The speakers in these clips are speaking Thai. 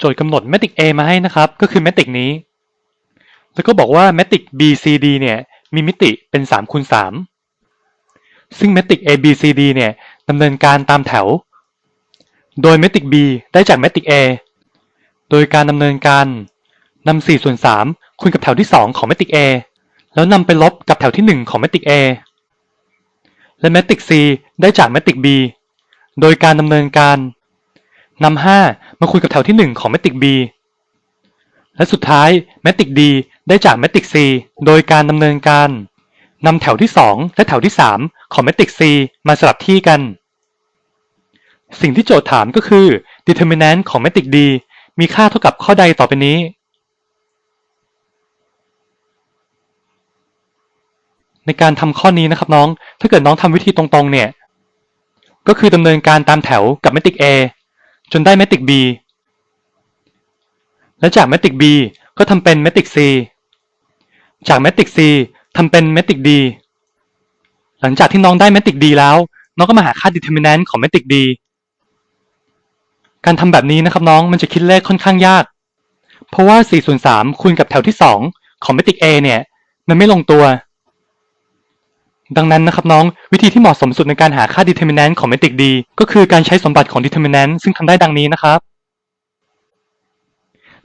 โจทย์กำหนดเมตริก A มาให้นะครับ ก็คือเมตริกนี้ แล้วก็บอกว่าเมตริก BCD เนี่ยมีมิติเป็น3คูณ3ซึ่งเมตริก ABCD เนี่ยดำเนินการตามแถว โดยเมตริก B ได้จากเมตริก A โดยการดำเนินการนำ4ส่วน3คูณกับแถวที่ 2 ของเมตริก A แล้วนำไปลบกับแถวที่ 1 ของเมตริก A และเมตริก C ได้จากเมตริก B โดยการดำเนินการนำ5 มาคูณกับแถวที่1ของเมตริก B และสุดท้ายเมตริก D ได้จากเมตริก C โดยการดำเนินการนำแถวที่ 2 และแถวที่ 3 ของเมตริก C มาสลับที่กัน สิ่งที่โจทย์ถามก็คือ determinant ของเมตริก D มีค่าเท่ากับข้อใดต่อไปนี้ ในการทำข้อนี้นะครับน้อง ถ้าเกิดน้องทำวิธีตรงๆเนี่ย ก็คือดำเนินการตามแถวกับเมตริก A จนได้เมตริก B และจากเมตริก B ก็ทำเป็นเมตริก C จากเมตริก C ทำเป็นเมตริก D หลังจากที่น้องได้เมตริก D แล้ว น้องก็มาหาค่า determinant ของเมตริก D การทำแบบนี้นะครับน้องมันจะคิดเลขค่อนข้างยาก เพราะว่า4ส่วน3คูณกับแถวที่ 2 ของเมตริก A เนี่ย มันไม่ลงตัว ดังนั้นนะครับน้องวิธีที่เหมาะสมสุดในการหาค่า determinant ของเมตริก D ก็คือการใช้สมบัติของ determinant ซึ่งทำได้ดังนี้นะครับ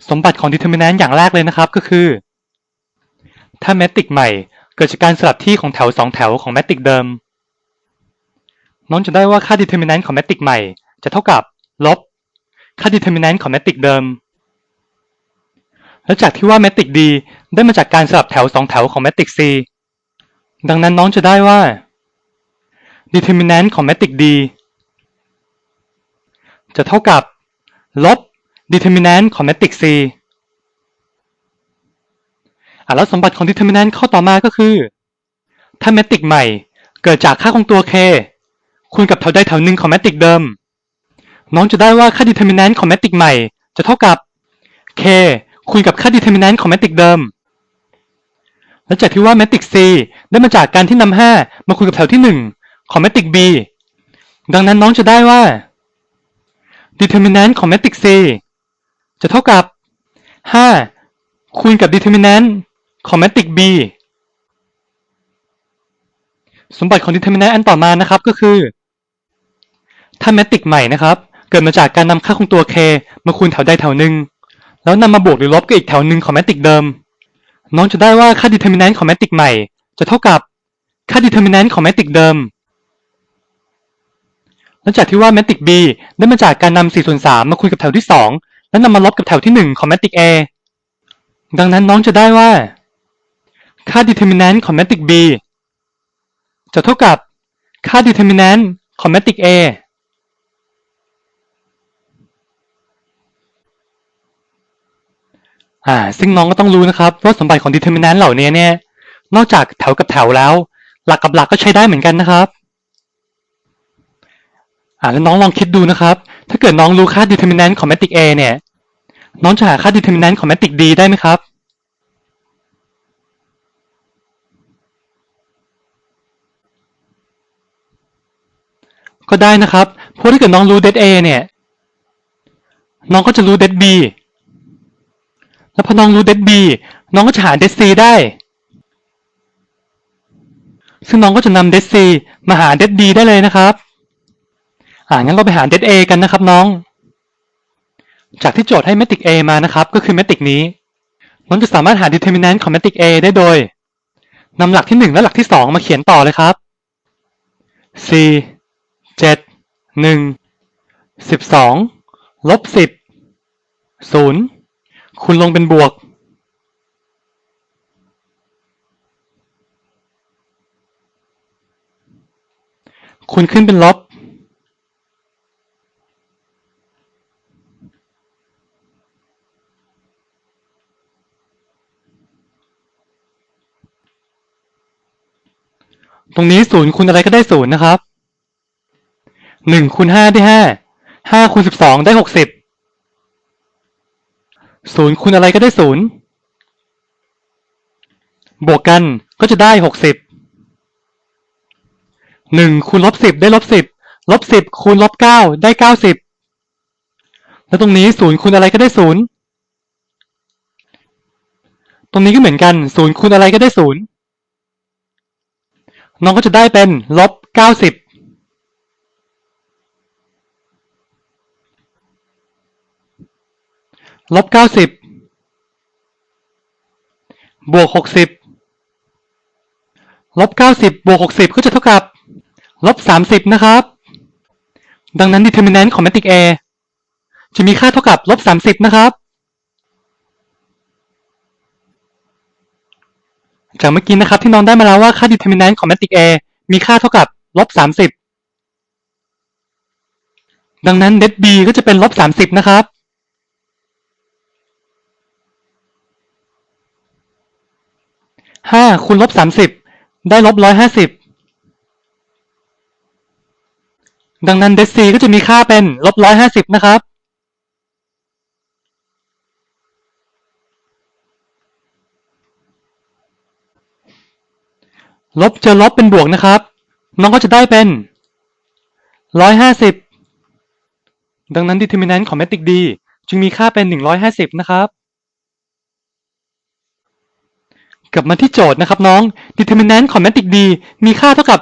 สมบัติของ determinant อย่างแรกเลยนะครับก็คือ ถ้าเมตริกใหม่ เกิดจากการสลับที่ของแถว 2 แถวของเมตริกเดิม น้องจะได้ว่าค่า determinant ของเมตริกใหม่ จะเท่ากับลบค่า determinant ของเมตริกเดิม และจากที่ว่าเมตริก D ได้มาจากการสลับแถว 2 แถวของเมตริก C ดังนั้นน้องจะได้ว่า determinant ของเมตริก D จะเท่ากับ ลบ determinant ของเมตริก C อะแล้วสมบัติของ determinant ข้อต่อมาก็คือ ถ้าเมตริกใหม่เกิดจากค่าของตัว k คูณกับแถวใดแถวหนึ่งของเมตริกเดิม น้องจะได้ว่าค่า determinant ของเมตริกใหม่ จะเท่ากับ k คูณกับค่า determinant ของเมตริกเดิม และจากที่ว่าเมตริก C ได้มาจากการที่นำ5มาคูณกับแถวที่1ของเมตริก B ดังนั้นน้องจะได้ว่า determinant ของเมตริก C จะเท่ากับ 5 คูณกับ determinant ของเมตริก B สมบัติของ determinant อันต่อมานะครับก็คือ ถ้าเมตริกใหม่นะครับ เกิดมาจากการนำค่าคงตัว k มาคูณแถวใดแถวหนึ่งแล้วนำมาบวกหรือลบกับอีกแถวหนึ่งของเมตริกเดิม น้องจะได้ว่าค่า determinant ของเมตริกใหม่ จะเท่ากับค่า determinant ของเมตริกเดิมและจากที่ว่าเมตริก B ได้มาจากการนำ4ส่วน3มาคูณกับแถวที่ 2 แล้วนำมาลบกับแถวที่ 1 ของเมตริก A ดังนั้นน้องจะได้ว่า ค่า determinant ของเมตริก B จะเท่ากับค่า determinant ของเมตริก A อ่า ซึ่งน้องก็ต้องรู้นะครับว่าสมบัติของ determinant เหล่านี้เนี่ย นอกจากแถวกับแถวแล้ว หลักกับหลักก็ใช้ได้เหมือนกันนะครับ อ่าแล้วน้องลองคิดดูนะครับ ถ้าเกิดน้องรู้ค่า determinant ของ matrix A เนี่ย น้องจะหาค่า determinant ของ matrix D ได้ไหมครับก็ได้นะครับ เพราะถ้าเกิดน้องรู้ det A เนี่ย น้องก็จะรู้ det B แล้วพอน้องรู้ det B น้องก็จะหา det C ได้ ซึ่งน้องก็จะนำ det C มาหา det D ได้เลยนะครับ อ่างั้นเราไปหา det A กันนะครับน้อง จากที่โจทย์ให้ matrix A มานะครับ ก็คือ matrix นี้ น้องจะสามารถหา determinant ของ matrix A ได้โดยนำหลักที่ 1 และหลักที่ 2 มาเขียนต่อเลยครับ4 7 1 12ลบ10 0 คูณลงเป็นบวกคูณขึ้นเป็นลบ ตรงนี้ศูนย์คูณอะไรก็ได้ศูนย์นะครับ หนึ่งคูณห้าได้ห้า ห้าคูณสิบสองได้หกสิบ ศูนย์คูณอะไรก็ได้ศูนย์บวกกันก็จะได้หกสิบหนึ่งคูณลบสิบได้ลบสิบลบสิบคูณลบเก้าได้เก้าสิบแล้วตรงนี้ศูนย์คูณอะไรก็ได้ศูนย์ตรงนี้ก็เหมือนกันศูนย์คูณอะไรก็ได้ศูนย์น้องก็จะได้เป็นลบเก้าสิบ ลบเก้าสิบบวกหกสิบลบเก้าสิบบวกหกสิบก็จะเท่ากับลบสามสิบนะครับ ดังนั้น determinant ของ matrix A จะมีค่าเท่ากับลบสามสิบนะครับ จากเมื่อกี้นะครับที่น้องได้มาแล้วว่าค่า determinant ของ matrix A มีค่าเท่ากับลบสามสิบดังนั้น det b ก็จะเป็นลบสามสิบนะครับ ห้าคูณลบสามสิบได้ลบร้อยห้าสิบดังนั้นเดซีก็จะมีค่าเป็นลบร้อยห้าสิบนะครับ ลบเจอลบเป็นบวกนะครับ น้องก็จะได้เป็นร้อยห้าสิบดังนั้น determinant ของ matrix D จึงมีค่าเป็นหนึ่งร้อยห้าสิบนะครับ กลับมาที่โจทย์นะครับน้อง determinant ของ matrix D มีค่าเท่ากับ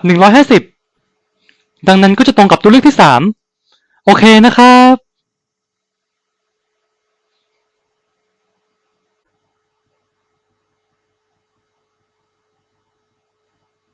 150 ดังนั้นก็จะตรงกับตัวเลือกที่ 3 โอเคนะครับ